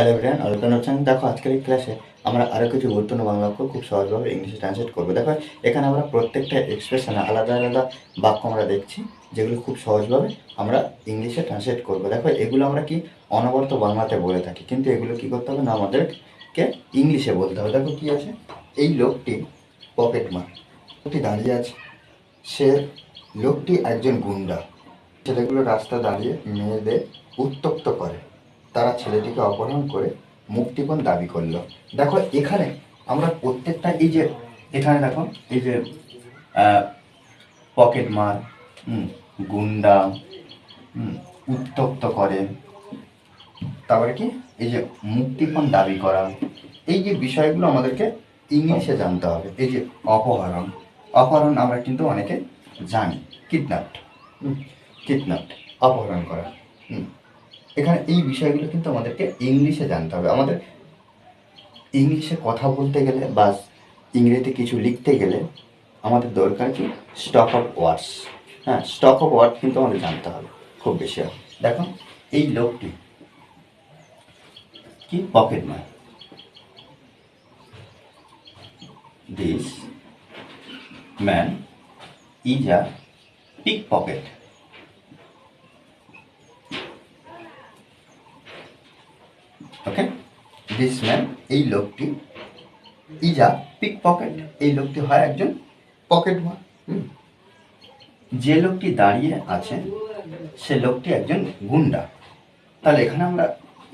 Hello friend আলোচনা হচ্ছে দেখো, আজকের এই ক্লাসে আমরা আরও কিছু গুরুত্বপূর্ণ বাংলা অক্ষর খুব সহজভাবে ইংলিশে ট্রান্সলেট করব। দেখো, এখানে আমরা প্রত্যেকটা এক্সপ্রেশনে আলাদা আলাদা বাক্য আমরা দেখছি, যেগুলো খুব সহজভাবে আমরা ইংলিশে ট্রান্সলেট করব। দেখো, এগুলো আমরা কি অনবরত বাংলাতে বলে থাকি, কিন্তু এগুলো কি করতে হবে না? আমাদেরকে ইংলিশে বলতে হবে। দেখো, কি আছে? এই লোকটি পকেট মার লোকটি দাঁড়িয়ে আছে। সে লোকটি একজন গুন্ডা। ছেলেগুলো রাস্তা দাঁড়িয়ে মেয়েদের উত্তপ্ত করে। তারা ছেলেটিকে অপহরণ করে মুক্তিপণ দাবি করল। দেখো, এখানে আমরা প্রত্যেকটা এই যে, এখানে দেখো, এই যে পকেট মার গুন্ডা উত্তপ্ত করে। তারপরে কি? এই যে মুক্তিপণ দাবি করা। এই যে বিষয়গুলো আমাদেরকে ইংলিশে জানতে হবে। এই যে অপহরণ। অপহরণ আমরা কিন্তু অনেকে জানি। কিডন্যাপ কিডন্যাপ অপহরণ করা। হুম। এখানে এই বিষয়গুলো কিন্তু আমাদেরকে ইংলিশে জানতে হবে। আমাদের ইংলিশে কথা বলতে গেলে বা ইংরেজিতে কিছু লিখতে গেলে আমাদের দরকার কি? স্টক অফ ওয়ার্ডস হ্যাঁ স্টক অফ ওয়ার্ড কিন্তু আমাদের জানতে হবে খুব বেশি হবে। দেখো, এই লোকটি কি? পকেট মার this man is a pick pocket okay this man এই লোকটি, ইজা পিক পকেট এই লোকটি হয় একজন পকেট হুম। যে লোকটি দাঁড়িয়ে আছে, সে লোকটি একজন গুন্ডা। তাহলে এখানে আমরা,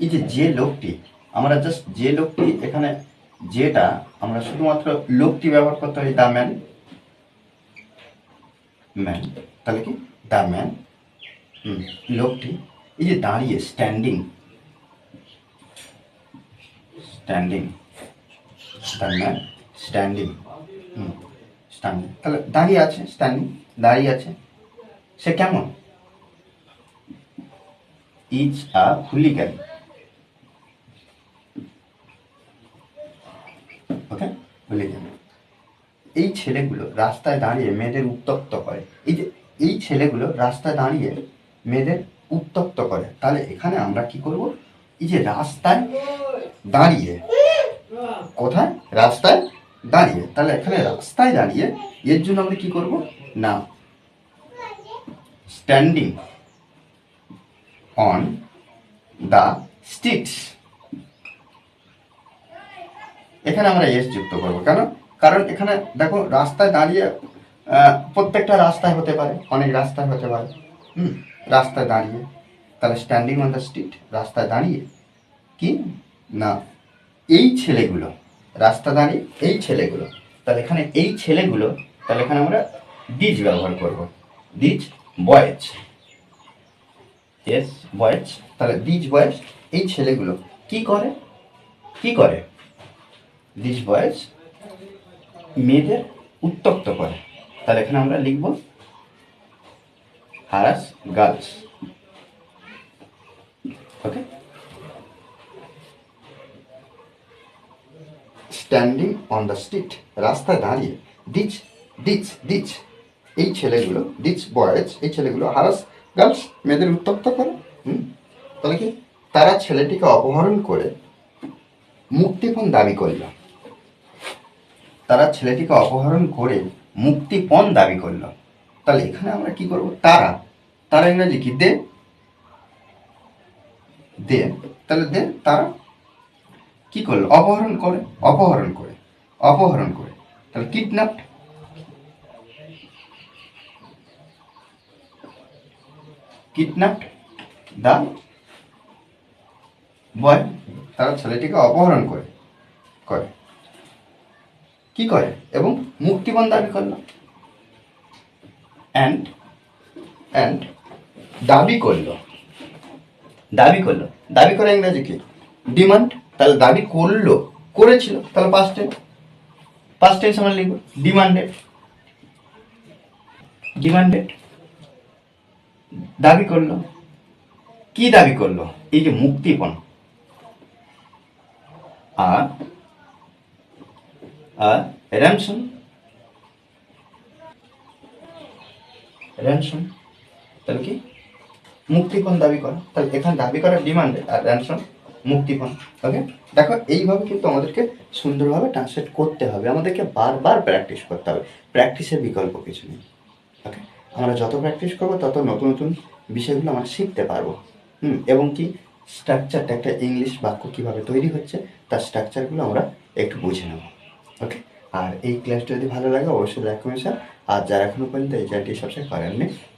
এই যে যে লোকটি, আমরা জাস্ট যে লোকটি, এখানে যেটা, আমরা শুধুমাত্র লোকটি ব্যবহার করতে হয় দ্য ম্যান ম্যান তাহলে কি? দ্য ম্যান লোকটি, এই যে দাঁড়িয়ে standing standing man standing hmm standing তাহলে দাঁড়িয়ে আছে স্ট্যান্ডিং দাঁড়িয়ে আছে। সে কেমন? Is a hooligan okay hooligan এই ছেলেগুলো রাস্তায় দাঁড়িয়ে মেয়েদের উত্তপ্ত করে। এই যে এই ছেলেগুলো রাস্তায় দাঁড়িয়ে মেয়েদের উত্তপ্ত করে। তাহলে এখানে আমরা কি করব? এই যে রাস্তায় দাঁড়িয়ে, কোথায়? রাস্তায় দাঁড়িয়ে। তাহলে এখানে রাস্তায় দাঁড়িয়ে এর জন্য আমরা কি করব? না। স্ট্যান্ডিং অন দ্য স্ট্রিটস এখানে আমরা এস যুক্ত করব। কেন? কারণ এখানে দেখো রাস্তায় দাঁড়িয়ে প্রত্যেকটা রাস্তায় হতে পারে। অনেক রাস্তায় হতে পারে। হুম, রাস্তায় দাঁড়িয়ে। তাহলে স্ট্যান্ডিং অন দ্য স্ট্রিট রাস্তায় দাঁড়িয়ে কি? না, এই ছেলেগুলো, রাস্তা দাঁড়িয়ে এই ছেলেগুলো, তাহলে এখানে এই ছেলেগুলো, তাহলে এখানে আমরা ডিজ ব্যবহার করব। These boys. S boys. তাহলে ডিজ বয়েজ, এই ছেলেগুলো কি করে? কি করে? ডিজ বয়েজ মেয়েদের উত্তপ্ত করে। তাহলে এখানে আমরা লিখব, harass girls. Okay standing on the street রাস্তায় দাঁড়িয়ে ডিচ ডিচ ডিচ এই ছেলেগুলো ডিচ বয়েজ এই ছেলেগুলো হারাস গার্লস মেয়েদের উত্তপ্ত করে, হুম? তাহলে কি? তারা ছেলেটিকে অপহরণ করে মুক্তিপণ দাবি করল। তারা ছেলেটিকে অপহরণ করে মুক্তিপণ দাবি করল। তাহলে এখানে আমরা কি করব? তারা তারা ইংরাজি কি? দে। তাহলে দে, তারা কি করল? অপহরণ করে অপহরণ করে অপহরণ করে। তাহলে কিডন্যাপ কিডন্যাপ দা বয় তারা ছেলেটিকে অপহরণ করে করে। কি করে? এবং মুক্তিপণ দাবি করল। অ্যান্ড অ্যান্ড দাবি করল। দাবি করল। দাবি করে ইংরেজি কি? ডিমান্ড তাহলে দাবি করল। করেছিল, তাহলে পাস্ট টেন্স টেন্স আমরা লিখব ডিমান্ডেড ডিমান্ডেড দাবি করল। কি দাবি করল? এই যে মুক্তিপণ। আর আর র্যানসন র্যানসন তাহলে কি? মুক্তিপণ দাবি করা। তাহলে এখানে দাবি করা ডিমান্ডেড আর র্যানসন মুক্তিপণ ওকে দেখো, এইভাবে কিন্তু আমাদেরকে সুন্দরভাবে ট্রান্সলেট করতে হবে। আমাদেরকে বারবার প্র্যাকটিস করতে হবে। প্র্যাকটিসের বিকল্প কিছু নেই ওকে আমরা যত প্র্যাকটিস করব, তত নতুন নতুন বিষয়গুলো আমরা শিখতে পারব। হুম, এবং কি স্ট্রাকচারটা একটা ইংলিশ বাক্য কীভাবে তৈরি হচ্ছে, তার স্ট্রাকচারগুলো আমরা একটু বুঝে নেব ওকে আর এই ক্লাসটা যদি ভালো লাগে, অবশ্যই লাইক কমেন্ট আর যারা এখনও পর্যন্ত এই চ্যানেলটি সাবস্ক্রাইব করেননি